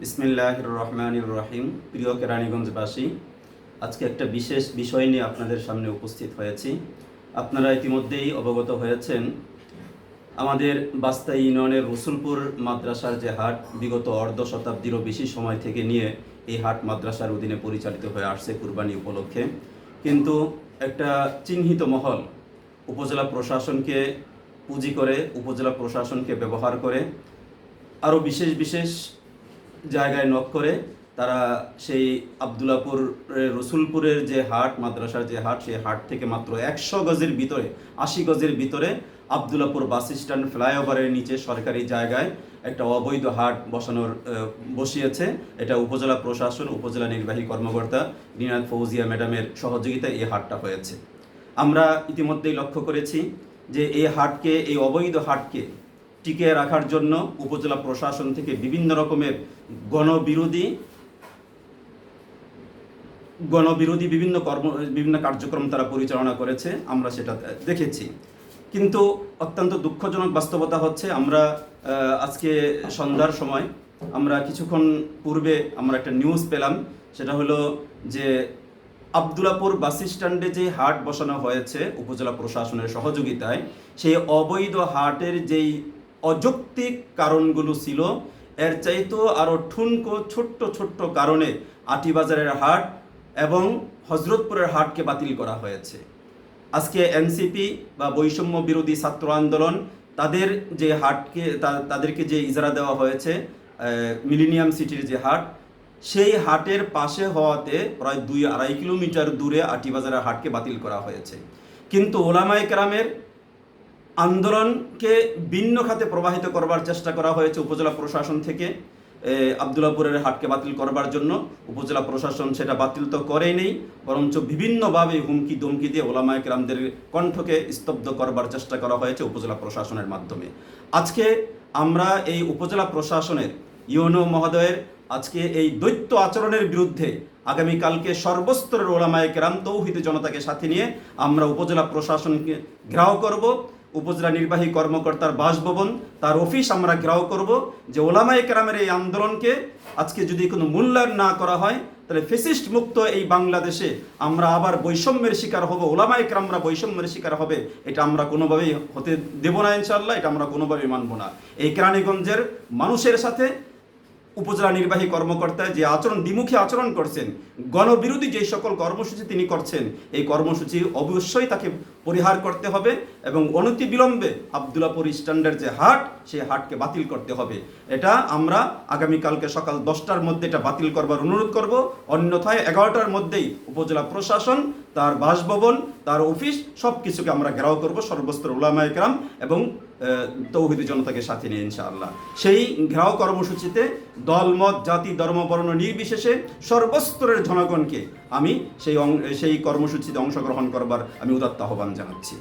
বিসমিল্লাহ রহমানির রহিম প্রিয় কেরানীগঞ্জবাসী, আজকে একটা বিশেষ বিষয় নিয়ে আপনাদের সামনে উপস্থিত হয়েছি। আপনারা ইতিমধ্যেই অবগত হয়েছেন, আমাদের বাস্তা ইউনিয়নের রসুলপুর মাদ্রাসার যে হাট, বিগত অর্ধ শতাব্দীরও বেশি সময় থেকে নিয়ে এই হাট মাদ্রাসার অধীনে পরিচালিত হয়ে আসছে কুরবানি উপলক্ষে। কিন্তু একটা চিহ্নিত মহল, উপজেলা প্রশাসনকে পুঁজি করে, উপজেলা প্রশাসনকে ব্যবহার করে, আরও বিশেষ বিশেষ জায়গায় নক করে, তারা সেই আবদুল্লাপুর, রসুলপুরের যে হাট, মাদ্রাসার যে হাট, সেই হাট থেকে মাত্র একশো গজের ভিতরে, আশি গজের ভিতরে আবদুল্লাপুর বাস স্ট্যান্ড ফ্লাইওভারের নিচে সরকারি জায়গায় একটা অবৈধ হাট বসানোর বসিয়েছে। এটা উপজেলা প্রশাসন, উপজেলা নির্বাহী কর্মকর্তা রিনাদ ফৌজিয়া ম্যাডামের সহযোগিতায় এই হাটটা হয়েছে। আমরা ইতিমধ্যেই লক্ষ্য করেছি যে এই হাটকে, এই অবৈধ হাটকে টিকিয়ে রাখার জন্য উপজেলা প্রশাসন থেকে বিভিন্ন রকমের গণবিরোধী গণবিরোধী বিভিন্ন কর্ম, বিভিন্ন কার্যক্রম তারা পরিচালনা করেছে, আমরা সেটা দেখেছি। কিন্তু অত্যন্ত দুঃখজনক বাস্তবতা হচ্ছে, আমরা আজকে সন্ধ্যার সময় আমরা কিছুক্ষণ পূর্বে আমরা একটা নিউজ পেলাম, সেটা হলো যে আবদুল্লাপুর বাস স্ট্যান্ডে যে হাট বসানো হয়েছে উপজেলা প্রশাসনের সহযোগিতায়, সেই অবৈধ হাটের যেই অযৌক্তিক কারণগুলো ছিল। এর চাইতেও আরও ঠুনকো ছোট্ট ছোট্ট কারণে আটিবাজারের হাট এবং হজরতপুরের হাটকে বাতিল করা হয়েছে। আজকে এনসিপি বা বৈষম্য বিরোধী ছাত্র আন্দোলন তাদের যে হাটকে তাদেরকে যে ইজারা দেওয়া হয়েছে মিলিনিয়াম সিটির যে হাট, সেই হাটের পাশে হওয়াতে প্রায় দুই আড়াই কিলোমিটার দূরে আটিবাজারের হাটকে বাতিল করা হয়েছে। কিন্তু ওলামাই কেরামের আন্দোলনকে ভিন্ন খাতে প্রবাহিত করবার চেষ্টা করা হয়েছে উপজেলা প্রশাসন থেকে আবদুল্লাপুরের হাটকে বাতিল করবার জন্য। উপজেলা প্রশাসন সেটা বাতিল তো করেই নেই, বরঞ্চ বিভিন্নভাবে হুমকি দমকি দিয়ে ওলামায় কেরামদের কণ্ঠকে স্তব্ধ করবার চেষ্টা করা হয়েছে উপজেলা প্রশাসনের মাধ্যমে। আজকে আমরা এই উপজেলা প্রশাসনের ইউনো মহোদয়ের আজকে এই দৈত্য আচরণের বিরুদ্ধে আগামীকালকে সর্বস্তরের ওলামায় কেরাম তৌহিদ জনতাকে সাথে নিয়ে আমরা উপজেলা প্রশাসনকে ঘেরাও করব। উপজেলা নির্বাহী কর্মকর্তার বাসভবন, তার অফিস আমরা ঘেরাও করব যে ওলামা একরামের এই আন্দোলনকে আজকে যদি কোনো মূল্যায়ন না করা হয়, তাহলে ফেসিস্ট মুক্ত এই বাংলাদেশে আমরা আবার বৈষম্যের শিকার হব ওলামা একরামরা বৈষম্যের শিকার হবে, এটা আমরা কোনোভাবেই হতে দেব না ইনশাল্লাহ এটা আমরা কোনোভাবেই মানব না। এই কেরানীগঞ্জের মানুষের সাথে উপজেলা নির্বাহী কর্মকর্তা যে আচরণ, দ্বিমুখী আচরণ করছেন, গণবিরোধী যে সকল কর্মসূচি তিনি করছেন, এই কর্মসূচি অবশ্যই তাকে পরিহার করতে হবে এবং অনতি বিলম্বে আবদুল্লাপুর স্ট্যান্ডের যে হাট, সেই হাটকে বাতিল করতে হবে। এটা আমরা আগামীকালকে সকাল দশটার মধ্যে এটা বাতিল করবার অনুরোধ করব। অন্যথায় এগারোটার মধ্যেই উপজেলা প্রশাসন, তার বাসভবন, তার অফিস সব কিছুকে আমরা ঘেরাও করব সর্বস্তর উলামায় কেরাম এবং তৌহিদি জনতাকে সাথে নিয়ে ইনশাআল্লাহ। সেই ঘেরাও কর্মসূচিতে দলমত জাতি, ধর্ম, বর্ণ নির্বিশেষে সর্বস্তরের জনগণকে আমি সেই সেই কর্মসূচিতে অংশগ্রহণ করবার আমি উদাত্ত আহ্বান জানাচ্ছি।